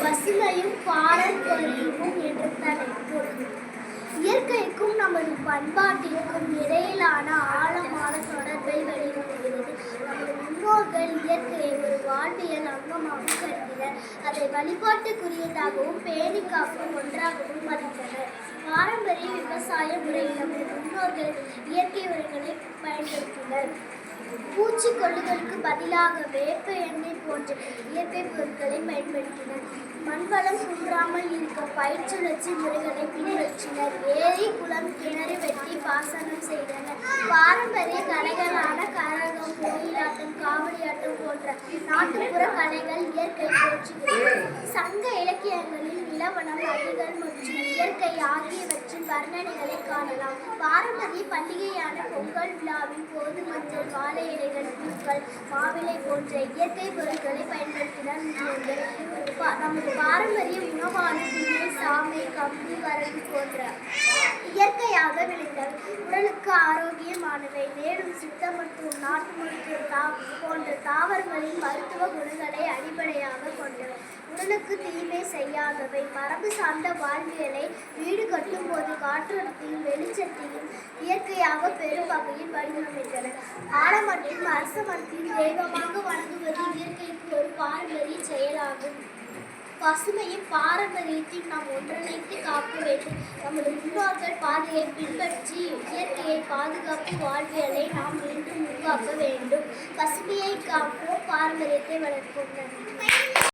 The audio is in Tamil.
பசுமையும் பாரம்பரியமும் என்ற தலைப்பு இயற்கைக்கும் நமது பண்பாட்டிற்கும் இடையிலான ஆழமான தொடர்பை வெளிப்படுகிறது. நமது முன்னோர்கள் இயற்கையை ஒரு வாழ்வியல் அங்கமாக கருதினர். அதை வழிபாட்டுக்குரியதாகவும் பேணி ஒன்றாகவும் மதித்தனர். பாரம்பரிய விவசாய முறையில் நமது முன்னோர்கள் இயற்கை உரங்களை பயன்படுத்தினர். பூச்சிக்கொல்லிகளுக்கு பதிலாக வேப்ப எண்ணெய் போன்ற இயற்கை பொருட்களை பயன்படுத்தினர். மண்வளம் குன்றாமல் இருக்க பயிர் சுழற்சி முறைகளை பின்பற்றினர். ஏரி குளம் காவடியாட்டம் போன்ற நாட்டுப்புற கலைகள் இயற்கை போற்றுகிறது சங்க இலக்கியங்களில் நிலவனம் நதிகள் மற்றும் இயற்கை ஆகியவற்றின் வர்ணனைகளை காணலாம். பாரம்பரிய பண்டிகையான பொங்கல் விழாவின் போது மஞ்சள் வாழை இலைகள் பூக்கள் மாவிலை போன்ற இயற்கை பொருட்களை பயன்படுத்தினர். நமது பாரம்பரிய உணவான ஆரோக்கியமானவை மேலும் சித்த மற்றும் நாட்டு மருத்துவ தா போன்ற தாவரங்களின் மருத்துவ குணங்களை அடிப்படையாக கொண்டவை உடலுக்கு தீமை செய்யாதவை. மரபு சார்ந்த வாழ்வியலை வீடு கட்டும்போது காற்றோட்டத்தையும் வெளிச்சத்தையும் இயற்கையாக பெரும் வகையில் வடிவமைத்தன. ஆலமரத்தையும் அரச மரத்தையும் வேகமாக வழங்குவது இயற்கைக்கு ஒரு பாரம்பரிய செயலாகும். பசுமையும் பாரம்பரியத்தையும் நாம் ஒன்றிணைத்து காக்க வேண்டும். நமது முன்னோர்கள் பின்பற்றி இயற்கையை பாதுகாப்பு வாழ்வியலை நாம் மீண்டும் உருவாக்க வேண்டும். பசுமையை காப்போம். பாரம்பரியத்தை வளர்ப்போம். நன்றி.